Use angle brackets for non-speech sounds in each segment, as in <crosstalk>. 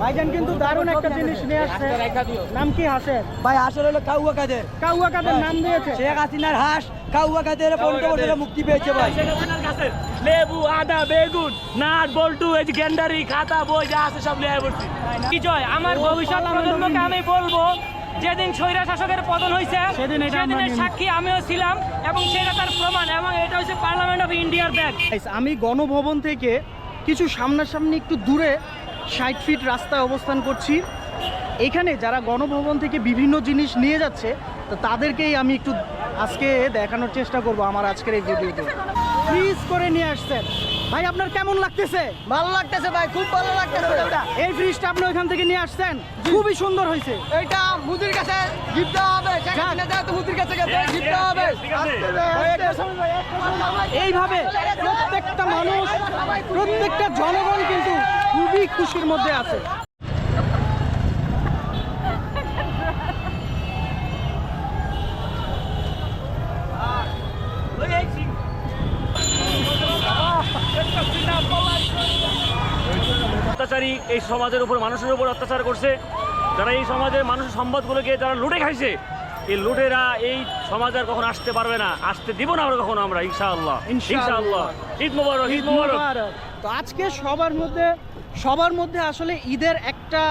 ভাইজান কিন্তু দারুণ একটা জিনিস নিয়ে আসছে। নাম কি হাসের? ভাই আসলে হলো কাউয়া কাদের। কাউয়া কাদের নাম দিয়েছে। শেখ হাসিনার হাঁস কাউয়া কাদের পনেরো বছরে মুক্তি পেয়েছে ভাই। লেবু আদা বেগুন নাট বল্টু এই গেন্ডারি খাতা বই যা আছে সব পড়ছি জয় আমার ভবিষ্যৎ প্রজন্মকে আমি বলব যেদিন স্বৈরা শাসকের পতন হয়েছে সেদিন সেদিনের সাক্ষী আমিও ছিলাম এবং সেটা তার প্রমাণ এবং এটা হচ্ছে পার্লামেন্ট অফ ইন্ডিয়ার ব্যাগ। আমি গণভবন থেকে কিছু সামনাসামনি একটু দূরে ষাট ফিট রাস্তায় অবস্থান করছি। এখানে যারা গণভবন থেকে বিভিন্ন জিনিস নিয়ে যাচ্ছে তো তাদেরকেই আমি একটু আজকে দেখানোর চেষ্টা করব আমার আজকের এই ভিডিওতে। ফ্রিজ করে নিয়ে আসছেন। ভাই আপনার কেমন লাগতেছে? ভালো লাগতেছে ভাই খুব ভালো লাগতেছে এটা এই ফ্রিজটা আপনি ওইখান থেকে নিয়ে আসছেন? খুবই সুন্দর হয়েছে। এটা মুদির কাছে গিফট দেওয়া হবে। শেখ হাসিনা যেহেতু মুদির কাছে গেছে গিফট দেওয়া হবে। এইভাবে প্রত্যেকটা মানুষ প্রত্যেকটা জনগণ কিন্তু খুবই খুশির মধ্যে আছে। অত্যাচারী এই সমাজের উপর মানুষের উপর অত্যাচার করছে। যারা এই সমাজের মানুষের সম্পদগুলোকে যারা লুটে খাইছে এই লুটেরা এই সমাজ আর কখন আসতে পারবে না। আসতে দিব না আমরা কখনো আমরা ইনশাআল্লাহ। ইনশাআল্লাহ। ঈদ মোবারক। ঈদ মুবারক। তো আজকে সবার মধ্যে সবার মধ্যে আসলে ঈদের একটা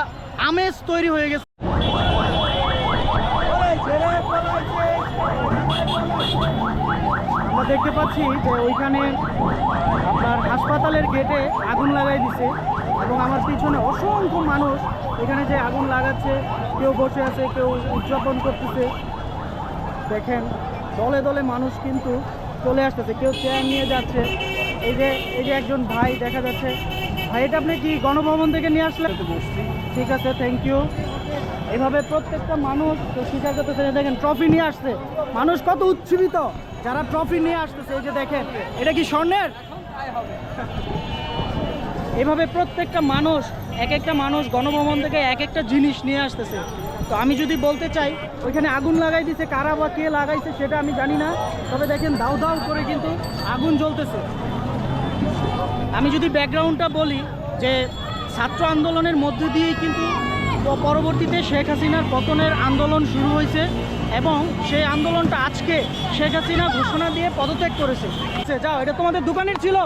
আমেজ তৈরি হয়ে গেছে। আমরা দেখতে পাচ্ছি যে ওইখানে আপনার হাসপাতালের গেটে আগুন লাগাই দিছে এবং আমার পিছনে অসংখ্য মানুষ এখানে যে আগুন লাগাচ্ছে, কেউ বসে আছে, কেউ উদযাপন করতেছে। দেখেন, দলে দলে মানুষ কিন্তু চলে আসতেছে, কেউ চেয়ার নিয়ে যাচ্ছে। এই যে এই যে একজন ভাই দেখা যাচ্ছে ভাই এটা আপনি কি গণভবন থেকে নিয়ে আসলেন? ঠিক আছে থ্যাংক ইউ এভাবে প্রত্যেকটা মানুষ তো স্বীকার করতেছে দেখেন ট্রফি নিয়ে আসছে। মানুষ কত উচ্ছ্বিত যারা ট্রফি নিয়ে আসতেছে এই যে দেখেন এটা কি স্বর্ণের? এভাবে প্রত্যেকটা মানুষ এক একটা মানুষ গণভবন থেকে এক একটা জিনিস নিয়ে আসতেছে। তো আমি যদি বলতে চাই ওইখানে আগুন লাগাই দিছে কারা বা কে লাগাইছে সেটা আমি জানি না। তবে দেখেন দাউ দাউ করে কিন্তু আগুন জ্বলতেছে। আমি যদি ব্যাকগ্রাউন্ডটা বলি যে ছাত্র আন্দোলনের মধ্য দিয়েই কিন্তু পরবর্তীতে শেখ হাসিনার পতনের আন্দোলন শুরু হয়েছে এবং সেই আন্দোলনটা আজকে শেখ হাসিনা ঘোষণা দিয়ে পদত্যাগ করেছে। যাও এটা তোমাদের দোকানের ছিল।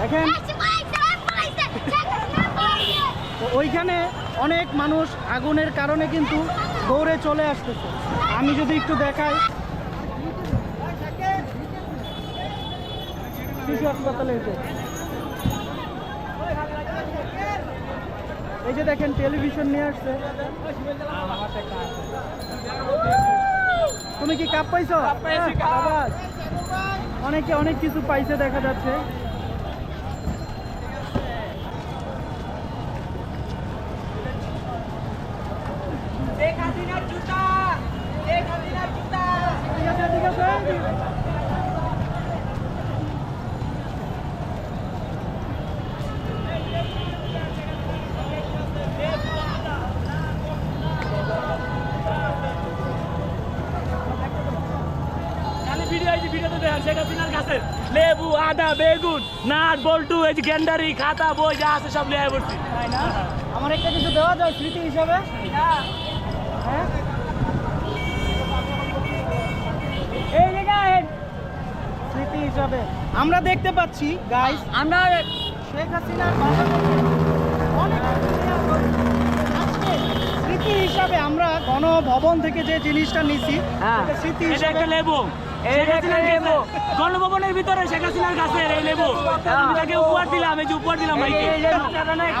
দেখেন। ওইখানে অনেক মানুষ আগুনের কারণে কিন্তু দৌড়ে চলে আসতেছে। আমি যদি একটু দেখাই। শিশু হাসপাতালে এই যে। এই যে দেখেন টেলিভিশন নিয়ে আসছে। তুমি কি কাপ পাইছো? অনেকে অনেক কিছু পাইছে দেখা যাচ্ছে ঠিক আছে ঠিক আছে খালি ভিডিও এই যে ভিডিওতে দেখেন শেখ হাসিনার কাছে লেবু আদা বেগুন নাট বল্টু এই যে গেন্ডারি খাতা বই যা আছে সব লিয়ে পড়ছি তাই না? আমার একটা কিছু দেওয়া যায় স্মৃতি হিসাবে? হ্যাঁ? এই যে guys, স্মৃতি হিসাবে। আমরা দেখতে পাচ্ছি গাইস আমরা শেখ হাসিনার অনেক স্মৃতি হিসাবে আমরা গণভবন থেকে যে জিনিসটা নিছি হ্যাঁ। স্মৃতি এটা হিসাবে একটা লেবু। গণভবনের ভিতরে শেখ হাসিনার কাছে এই লেবু আমি তাকে উপহার দিলাম এই যে উপহার দিলাম ভাইকে।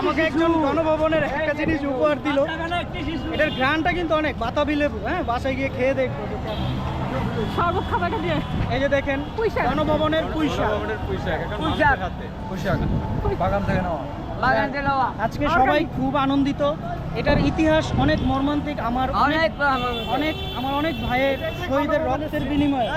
আমাকে একজন গণভবনের একটা জিনিস উপহার দিল। এটার ঘ্রাণটা কিন্তু অনেক। বাতাবি লেবু হ্যাঁ বাসায় গিয়ে খেয়ে দেখব। কেমন। খাবারটা দিয়ে। এই যে দেখেন পুঁইশাক। গণভবনের পুঁইশাক। পুঁইশাক বাগান থেকে নেওয়া আজকে সবাই খুব আনন্দিত। এটার ইতিহাস অনেক মর্মান্তিক আমার অনেক অনেক আমার অনেক ভাইয়ের শহীদের রক্তের বিনিময়ে।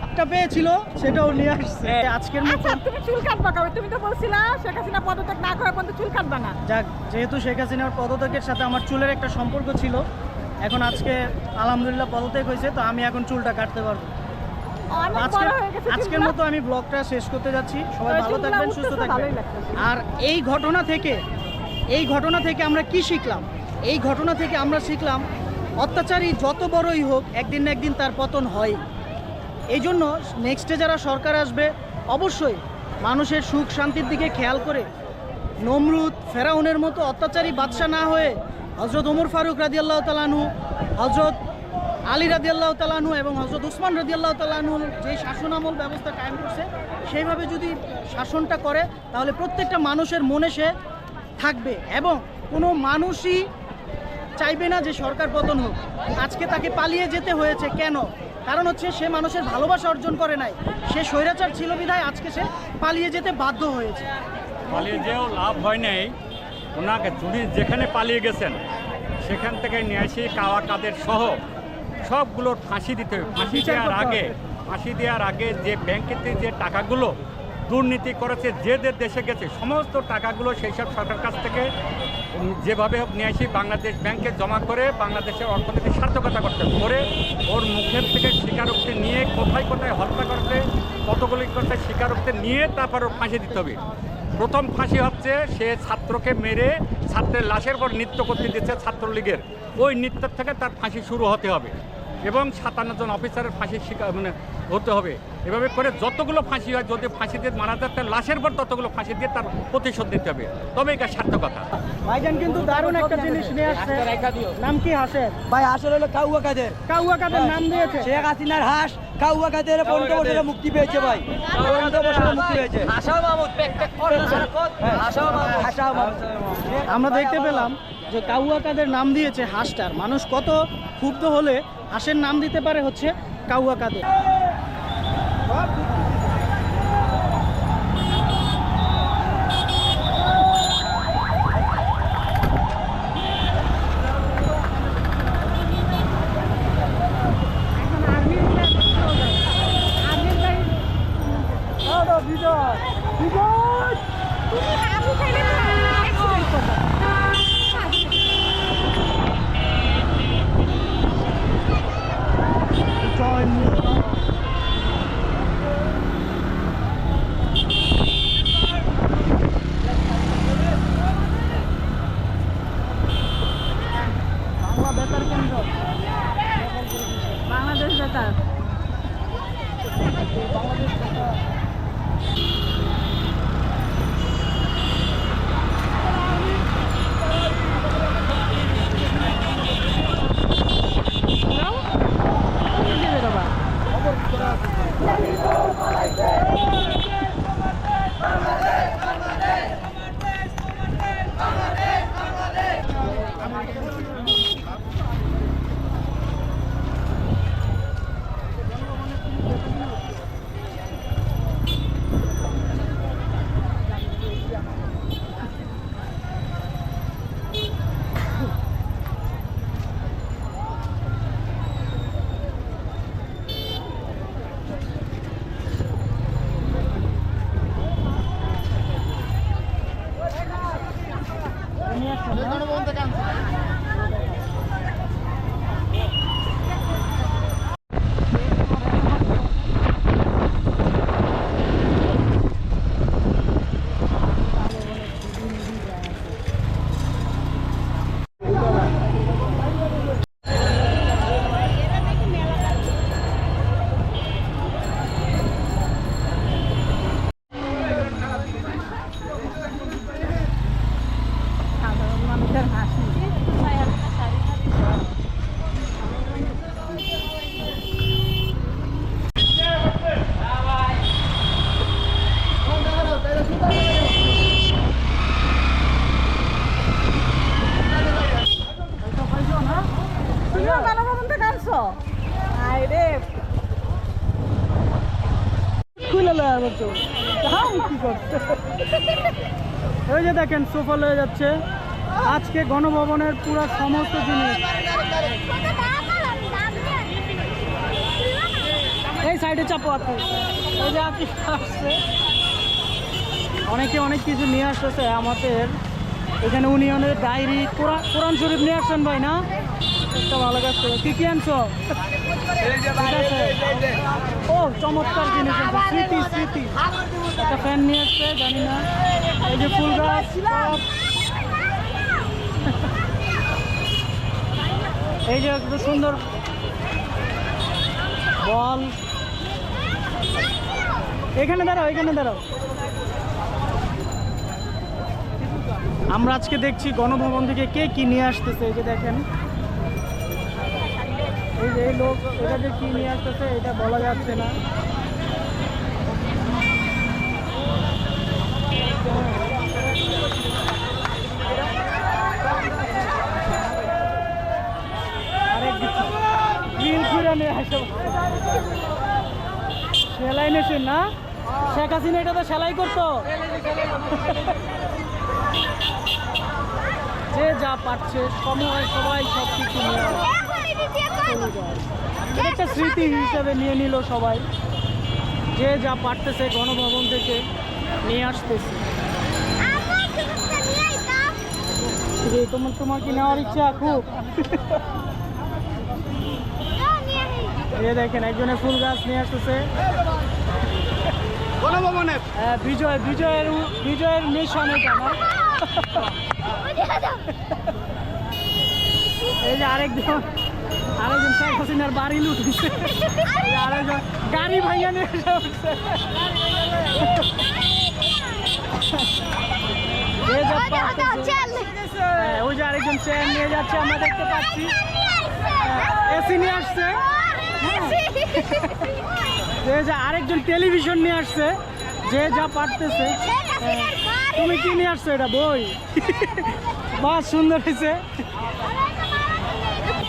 একটা পেয়েছিল সেটাও নিয়ে আসছে। আজকের মতো আচ্ছা তুমি চুল কাটবা কবে? তুমি তো বলছিলা শেখ হাসিনা পদত্যাগ না করার পর্যন্ত চুল কাটবা না। যাক যেহেতু শেখ হাসিনার পদত্যাগের সাথে আমার চুলের একটা সম্পর্ক ছিল এখন আজকে আলহামদুলিল্লাহ পদত্যাগ হয়েছে তো আমি এখন চুলটা কাটতে পারব। আজকের আজকের মতো আমি ব্লগটা শেষ করতে যাচ্ছি। সবাই ভালো থাকবেন সুস্থ থাকবেন। আর এই ঘটনা থেকে এই ঘটনা থেকে আমরা কি শিখলাম? এই ঘটনা থেকে আমরা শিখলাম অত্যাচারী যত বড়ই হোক একদিন না একদিন তার পতন হয় এই জন্য নেক্সটে যারা সরকার আসবে অবশ্যই মানুষের সুখ শান্তির দিকে খেয়াল করে নমরুদ ফেরাউনের মতো অত্যাচারী বাদশা না হয়ে হজরত ওমর ফারুক রাদিয়াল্লাহ তালানু হজরত আলী রাদিয়াল্লাহ তালানু এবং হজরত উসমান রাদিয়াল্লাহ তালানুর যে শাসনামল ব্যবস্থা কায়েম করছে, সেইভাবে যদি শাসনটা করে, তাহলে প্রত্যেকটা মানুষের মনে সে থাকবে এবং কোনো মানুষই চাইবে না যে সরকার পতন হোক। আজকে তাকে পালিয়ে যেতে হয়েছে কেন? কারণ হচ্ছে সে মানুষের ভালোবাসা অর্জন করে নাই। সে স্বৈরাচার ছিল বিধায় আজকে সে পালিয়ে যেতে বাধ্য হয়েছে। পালিয়ে যেও লাভ হয় নাই। ওনাকে যদি যেখানে পালিয়ে গেছেন, সেখান থেকে নিয়ে এসে কাওয়া কাদের সহ। সবগুলোর ফাঁসি দিতে হবে। ফাঁসি দেওয়ার আগে ফাঁসি দেওয়ার আগে যে ব্যাংকেতে যে টাকাগুলো দুর্নীতি করেছে যে যে দেশে গেছে সমস্ত টাকাগুলো সেই সব সরকার কাছ থেকে যেভাবে হোক নিয়ে আসি বাংলাদেশ ব্যাংকে জমা করে বাংলাদেশের অর্থনীতি সার্থকতা করতে হবে। করে ওর মুখের থেকে স্বীকারোক্তি নিয়ে কোথায় কোথায় হত্যা করতে কতগুলি কোথায় স্বীকারোক্তি নিয়ে তারপর ফাঁসি দিতে হবে। প্রথম ফাঁসি হচ্ছে সে ছাত্রকে মেরে ছাত্রের লাশের পর নৃত্য করতে দিচ্ছে ছাত্রলীগের। ওই নৃত্যের থেকে তার ফাঁসি শুরু হতে হবে। এবং সাতান্ন জন অফিসারের ফাঁসি শিকার মানে হতে হবে। এভাবে করে যতগুলো ফাঁসি হয় যদি ফাঁসি দিয়ে মারা যায় তার লাশের পর ততগুলো ফাঁসি দিয়ে তার প্রতিশোধ দিতে হবে। তবে এটা সার্থকতা ভাইজান কিন্তু দারুণ একটা জিনিস নিয়ে আসছে। নাম কি হাসের? ভাই আসলে হলো কাউয়া কাদের। কাউয়া কাদের নাম দিয়েছে? শেখ হাসিনার হাঁস কাউয়া কাদের পনেরো বছরে মুক্তি পেয়েছে ভাই। পনেরো বছরে মুক্তি পেয়েছে। আশা মাহমুদ আমরা দেখতে পেলাম যে কাউয়া কাদের নাম দিয়েছে হাঁসটার। মানুষ কত ক্ষুব্ধ হলে হাঁসের নাম দিতে পারে হচ্ছে কাউয়া কাদের। আবু খুলে লয়ে বলছো কি করছে? ওই যে দেখেন সোফা লয়ে যাচ্ছে। আজকে গণভবনের পুরো সমস্ত জিনিস। এই সাইডে চাপো আপনি ওই যে আপনি আসছে। অনেকে অনেক কিছু নিয়ে আসতেছে আমাদের। এখানে ইউনিয়নের ডায়েরি কোরআন শরীফ নিয়ে আসছেন ভাই, না? একটা ভালো কাজ করে। কি কি আনছো? ও, চমৎকার জিনিস স্মৃতি স্মৃতি। একটা ফ্যান নিয়ে আসছে, জানি না। এই যে ফুল গাছ এই যে একটু সুন্দর বল। এখানে দাঁড়াও এখানে দাঁড়াও। আমরা আজকে দেখছি গণভবন থেকে কে কি নিয়ে আসতেছে, এই যে দেখেন। এই যে লোক, এটা যে কি নিয়ে আসতেছে, এটা বলা যাচ্ছে না। সেলাই মেশিন না? শেখ হাসিনা এটা তো সেলাই করতো। যে যা পাচ্ছে সময় সবাই সব কিছু নিয়ে একটা স্মৃতি হিসাবে নিয়ে নিল সবাই। যে যা পারতেছে গণভবন থেকে নিয়ে আসতেছে। তোমার তোমার কি নেওয়ার ইচ্ছা খুব? এই দেখেন একজনে ফুল গাছ নিয়ে আসতেছে। হ্যাঁ, বিজয় বিজয়ের বিজয়ের মিশন এটা <laughs> এই যে আরেকজন শেখ হাসিনার বাড়ি লুট আরেকজন গাড়ি ভাইয়া নিয়ে উঠছে। হ্যাঁ, ওই যে আরেকজন চেয়ার নিয়ে যাচ্ছে আমরা দেখতে পাচ্ছি। এসি নিয়ে আসছে। যে যে আরেকজন টেলিভিশন নিয়ে আসছে যে যা পারতেছে। তুমি কি নিয়ে আসছো এটা? বই। বাহ সুন্দর হয়েছে।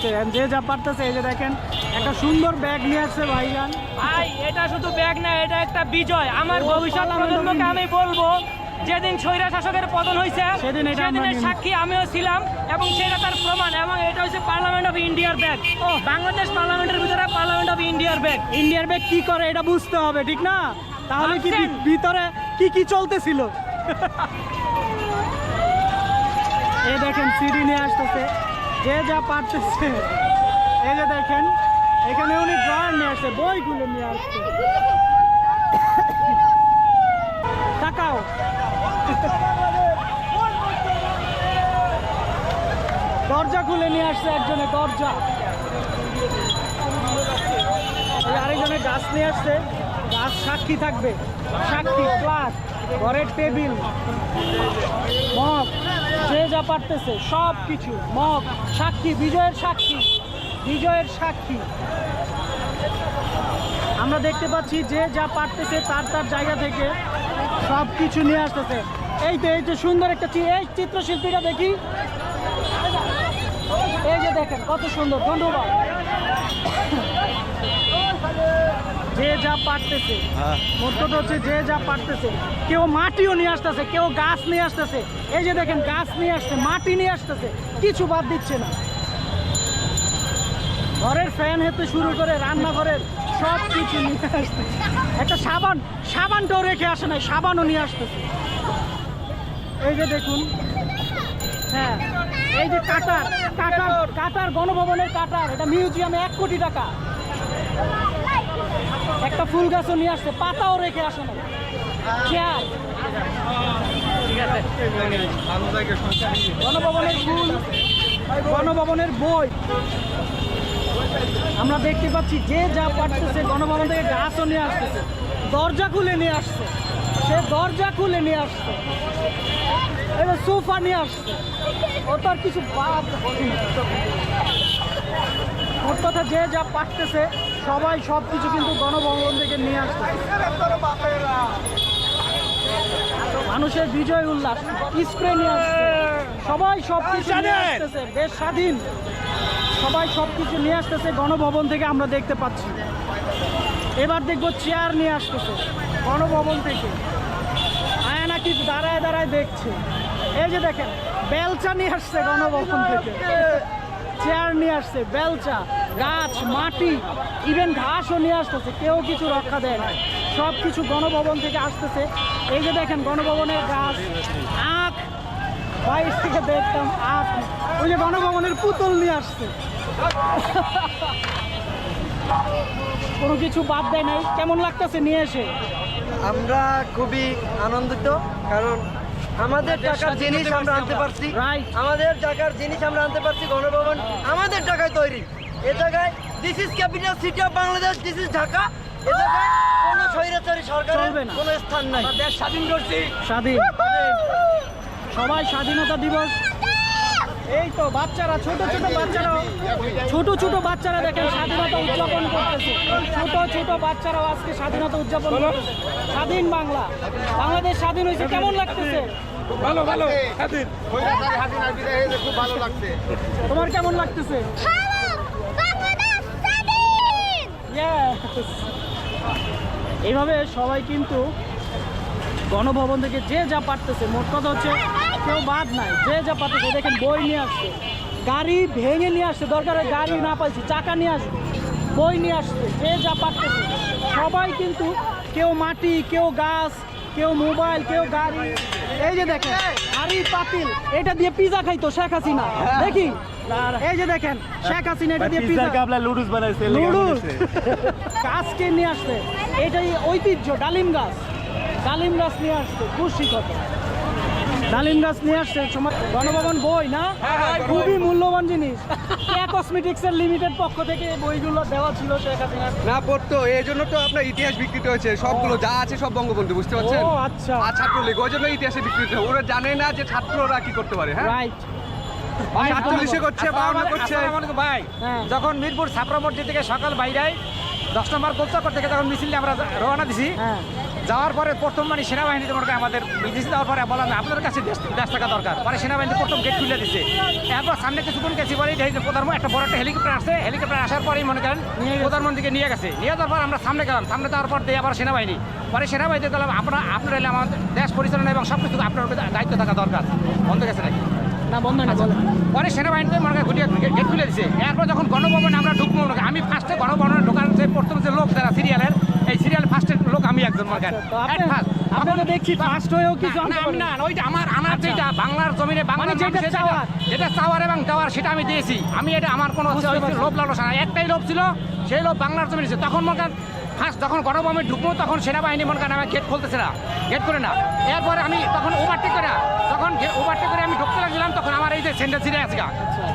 আচ্ছা, যে যা পারতেছে এই যে দেখেন একটা সুন্দর ব্যাগ নিয়ে আসছে ভাইজান। ভাই এটা শুধু ব্যাগ না এটা একটা বিজয়। আমার ভবিষ্যৎ প্রজন্মকে আমি বলব যেদিন স্বৈরা শাসকের পতন হয়েছে সেদিন সেদিনের সাক্ষী আমিও ছিলাম এবং সেটা তার প্রমাণ এবং এটা হচ্ছে পার্লামেন্ট অফ ইন্ডিয়ার ব্যাগ ও। বাংলাদেশ পার্লামেন্টের ভিতরে পার্লামেন্ট অফ ইন্ডিয়ার ব্যাগ ইন্ডিয়ার ব্যাগ কি করে এটা বুঝতে হবে ঠিক না? তাহলে কি ভিতরে কি কি চলতেছিল? <laughs> এই দেখেন সিডি নিয়ে আসতেছে। যে যা পারতেছে। এই যে দেখেন, এখানে উনি ড্রয়ার নিয়ে আসছে, বইগুলো নিয়ে আসছে। তাকাও। দরজা খুলে নিয়ে আসছে একজনে, দরজা। আরেকজনে গাছ নিয়ে আসছে, গাছ সাক্ষী থাকবে। সাক্ষী ক্লাস ঘরের টেবিল, মগ। যে যা পারতেছে সব কিছু মগ, সাক্ষী, বিজয়ের সাক্ষী বিজয়ের সাক্ষী। আমরা দেখতে পাচ্ছি যে যা পারতেছে তার তার জায়গা থেকে সব কিছু নিয়ে আসতেছে। এই তো এই যে সুন্দর একটা এই চিত্রশিল্পীটা দেখি। এই যে দেখেন, কত সুন্দর, ধন্যবাদ। যে যা পারতেছে। মোট কথা হচ্ছে যে যা পারতেছে। কেউ মাটিও নিয়ে আসতেছে কেউ গাছ নিয়ে আসতেছে। এই যে দেখেন গাছ নিয়ে আসছে মাটি নিয়ে আসতেছে কিছু বাদ দিচ্ছে না। ঘরের ফ্যান হতে শুরু করে রান্নাঘরের সব কিছু নিয়ে আসতেছে। একটা সাবান সাবানটাও রেখে আসে নাই সাবানও নিয়ে আসতেছে। এই যে দেখুন হ্যাঁ এই যে কাটার কাটার কাটার গণভবনের কাটার এটা মিউজিয়ামে এক কোটি টাকা। একটা ফুল গাছও নিয়ে আসছে, পাতাও রেখে আসে না। চেয়ার গণভবনের ফুল, গণভবনের বই। আমরা দেখতে পাচ্ছি যে যা পারতেছে, গণভবন থেকে গাছও নিয়ে আসতেছে। দরজা খুলে নিয়ে আসছে। সে দরজা খুলে নিয়ে আসছে। এবার সোফা নিয়ে আসছে। ও তো আর কিছু বাদ কথা যে যা পারতেছে সবাই সব কিছু কিন্তু গণভবন থেকে নিয়ে আসছে। মানুষের বিজয় উল্লাস স্প্রে নিয়ে আসছে। সবাই সব কিছু নিয়ে আসতেছে দেশ স্বাধীন। সবাই সব কিছু নিয়ে আসতেছে গণভবন থেকে আমরা দেখতে পাচ্ছি। এবার দেখব চেয়ার নিয়ে আসতেছে গণভবন থেকে। আয় নাকি দাঁড়ায় দাঁড়ায় দেখছে। এই যে দেখেন বেলচা নিয়ে আসছে গণভবন থেকে। চেয়ার নিয়ে আসছে, বেলচা, গাছ, মাটি ইভেন ঘাসও নিয়ে আসতেছে, কেউ কিছু রক্ষা দেয় না সব কিছু গণভবন থেকে আসতেছে। এই যে দেখেন, গণভবনের গাছ, আখ, বাইরে থেকে দেখতাম আখ। ওই যে গণভবনের পুতুল নিয়ে আসছে। কোনো কিছু বাদ দেয় নাই। কেমন লাগতেছে নিয়ে এসে? আমরা খুবই আনন্দিত, কারণ আমাদের টাকার জিনিস আমরা আনতে পারছি. আমাদের টাকার জিনিস আমরা আনতে পারছি গণভবন আমাদের টাকায় তৈরি। এ জায়গায় this is capital city of Bangladesh this is Dhaka এ জায়গায় কোনো স্বৈরাচারী সরকারের চলবে কোনো স্থান নাই। দেশ স্বাধীন করছি। স্বাধীন। সবাই স্বাধীনতা দিবস। এই তো বাচ্চারা ছোট ছোট বাচ্চারা ছোট ছোট বাচ্চারা দেখেন স্বাধীনতা উদযাপন করতেছে। ছোট ছোট বাচ্চারাও আজকে স্বাধীনতা উদযাপন করতেছে। স্বাধীন বাংলা। বাংলাদেশ স্বাধীন হয়েছে কেমন লাগতেছে? ভালো ভালো স্বাধীন খুব ভালো লাগছে তোমার কেমন লাগতেছে? এইভাবে সবাই কিন্তু গণভবন থেকে যে যা পারতেছে, মোট কথা হচ্ছে কেউ বাদ নাই। যে যা পারতেছে, দেখেন বই নিয়ে আসছে। গাড়ি ভেঙে নিয়ে আসছে, দরকারে গাড়ি না পাইছি, চাকা নিয়ে আসবে। বই নিয়ে আসছে, যে যা পারতেছে। সবাই কিন্তু কেউ মাটি, কেউ গাছ, কেউ মোবাইল, কেউ গাড়ি। এই যে দেখেন হাড়ি পাতিল এটা দিয়ে পিজা খাইতো শেখ হাসিনা। দেখি? এই যে দেখেন শেখ হাসিনা এটা দিয়ে পিজা লুডুস বানাইছে লুডুস গাছকে নিয়ে আসছে। এটাই ঐতিহ্য ডালিম গাছ। ডালিম গাছ নিয়ে আসছে খুশি কত। ডালিম গাছ নিয়ে আসছে। গণভবন বই না? খুবই মূল্যবান জিনিস। কসমেটিক্স এর লিমিটেড পক্ষ থেকে বইগুলো দেওয়া ছিল শেখ না পড়তো। এই জন্য তো আপনার ইতিহাস বিকৃত হয়েছে। সবগুলো যা আছে সব বঙ্গবন্ধু বুঝতে পারছেন? ও আচ্ছা। আর ছাত্রলীগ ওই জন্য ইতিহাসে বিকৃত হয়। ওরা জানে না যে ছাত্ররা কি করতে পারে হ্যাঁ? রাইট সাতচল্লিশে করছে বাউন্ন করছে। ভাই। হ্যাঁ। যখন মিরপুর ছাত্র মসজিদ থেকে সকাল বাইরায় দশ নম্বর গোলচক্কর থেকে যখন মিছিল আমরা রওনা দিছি হ্যাঁ। যাওয়ার পরে প্রথম মানে সেনাবাহিনী তোমার আমাদের মিছিল দেওয়ার পরে বললাম আপনাদের কাছে দেশ টাকা দরকার। পরে সেনাবাহিনী প্রথম গেট খুলে দিচ্ছে এরপর সামনে কিছুক্ষণ গেছি পরে প্রধানমন্ত্রী একটা বড় একটা হেলিকপ্টার আসছে। হেলিকপ্টার আসার পরেই মনে করেন। প্রধানমন্ত্রীকে নিয়ে গেছে। নিয়ে যাওয়ার পর আমরা সামনে গেলাম সামনে যাওয়ার পর দিয়ে আবার সেনাবাহিনী। পরে সেনাবাহিনী গেলাম আপনার আপনার এলে আমাদের দেশ পরিচালনা এবং সব কিছু আপনার দায়িত্ব থাকা দরকার। বন্ধ গেছে নাকি? না বন্ধ না পরে সেনাবাহিনীতে মনে করেন ঘুরিয়ে গেট খুলে দিছে এরপর যখন গণভবনে আমরা ঢুকবো মনে করেন, আমি ফার্স্টে গণভবনে ঢোকার যে প্রথম যে লোক যারা সিরিয়ালের এই সিরিয়াল ফার্স্টের লোক তো তখন- দেখছি ফার্স্ট হয়েও কিছু না, আমি না ওইটা আমার আমার যেটা বাংলার জমিনে বাংলার মানে যেটা চাওয়ার। যেটা চাওয়ার এবং দেওয়ার সেটা আমি দিয়েছি। আমি এটা আমার কোনো ওই লোভ লালসা না একটাই লোভ ছিল সেই লোভ বাংলার জমিনে ছিল। তখন মনে করেন ফার্স্ট যখন গণভবনে ঢুকবো তখন সেনাবাহিনী মনে করেন আমার গেট খুলতেছে না। গেট করে না। এরপরে আমি তখন ওভারটেক করে যখন ওভারটেক করে আমি ঢুকতে লাগছিলাম তখন আমার এই যে সেন্টার ছিঁড়ে আছে গা।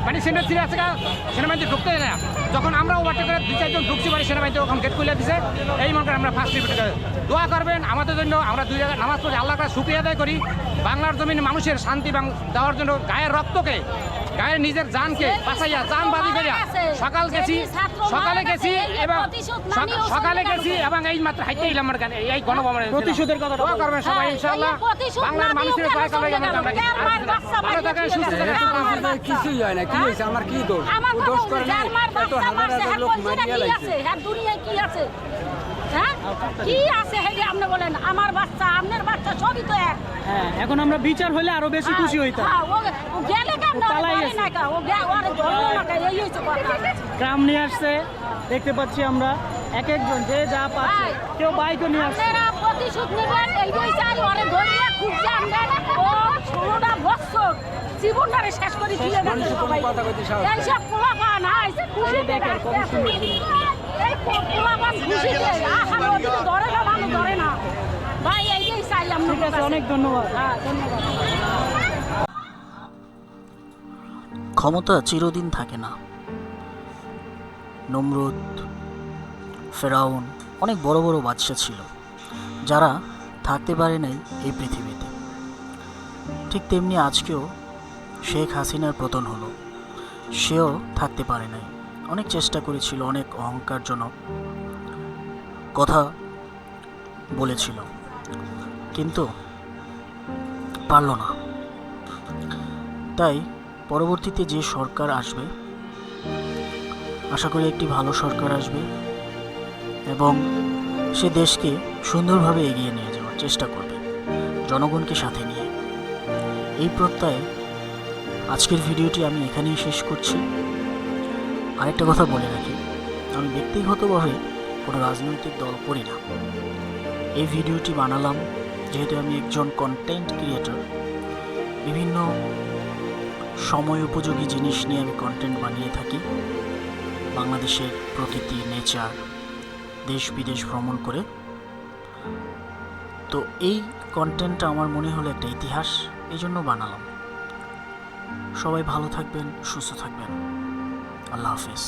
মানে সেন্টার ছিঁড়ে আছে গা, সেনাবাহিনী ঢুকতে না। যখন আমরা ওভারটেক করে দুই চারজন ঢুকছি মানে সেনাবাহিনী তখন গেট খুলে দিছে। এই মনে করেন আমরা ফার্স্ট রিপিট দোয়া করবেন আমাদের জন্য আমরা দুই জায়গায় নামাজ পড়ি আল্লাহ কাছে শুক্রিয়া আদায় করি। বাংলার জমিনে মানুষের শান্তি বাং- দেওয়ার জন্য গায়ের রক্তকে গায়ের নিজের জানকে বাঁচাইয়া জান বাজি করিয়া সকাল গেছি সকালে গেছি এবং সকালে গেছি এবং এই মাত্র হাইতে এলাম আমার গানে এই গণভবনে প্রতিশোধের কথাটা দোয়া করবেন সবাই হ্যাঁ, ইনশাআল্লাহ। বাংলার না মানুষের সহায় কেন আমরা ভালো থাকেন সুস্থ দিয়ে থাকেন। কিছুই হয় না কি হয়েছে? আমার কি দোষ? কথা দোষ করে মার এত হাজার হাজার হ্যাঁ, লোক মারিয়া লাগছে হ্যাঁ, দুনিয়ায় কি আছে? হ্যাঁ? কি আছে হেডে আপনি বলেন? আমার বাচ্চা আপনার বাচ্চা সবই তো এক। হ্যাঁ এখন আমরা বিচার হলে আরও বেশি খুশি হইতাম। হ্যাঁ, ও- গেলে। গ্রাম নিয়ে আসছে দেখতে পাচ্ছি আমরা। এক একজন যে যা পাচ্ছে কেউ বাইকও নিয়ে আসছে। আপনারা প্রতিশোধ নেবেন এইটাই চাই ওরে ধরিয়ে খুব জানবেন ও ষোলোটা বছর জীবনটারে শেষ করে দিয়ে সবাই খুশি দেখেন, ঠিক আছে অনেক হ্যাঁ ধন্যবাদ। ক্ষমতা চিরদিন থাকে না। নমরুদ ফেরাউন অনেক বড় বড় বাদশা ছিল যারা থাকতে পারে নাই এই পৃথিবীতে। ঠিক তেমনি আজকেও শেখ হাসিনার পতন হলো সেও থাকতে পারে নাই। অনেক চেষ্টা করেছিল, অনেক অহংকারজনক কথা বলেছিল। কিন্তু পারল না। তাই পরবর্তীতে যে সরকার আসবে, আশা করি একটি ভালো সরকার আসবে এবং সে দেশকে সুন্দরভাবে এগিয়ে নিয়ে যাওয়ার চেষ্টা করবে, জনগণকে সাথে নিয়ে। এই প্রত্যয়ে আজকের ভিডিওটি আমি এখানেই শেষ করছি। আরেকটা কথা বলে রাখি। আমি ব্যক্তিগতভাবে কোনো রাজনৈতিক দল করি না। এই ভিডিওটি বানালাম যেহেতু আমি একজন কন্টেন্ট ক্রিয়েটর বিভিন্ন সময় উপযোগী জিনিস নিয়ে আমি কন্টেন্ট বানিয়ে থাকি। বাংলাদেশের প্রকৃতি নেচার দেশ বিদেশ ভ্রমণ করে। তো এই কন্টেন্টটা আমার মনে হলো একটা ইতিহাস এই জন্য বানালাম। সবাই ভালো থাকবেন, সুস্থ থাকবেন। আল্লাহ হাফেজ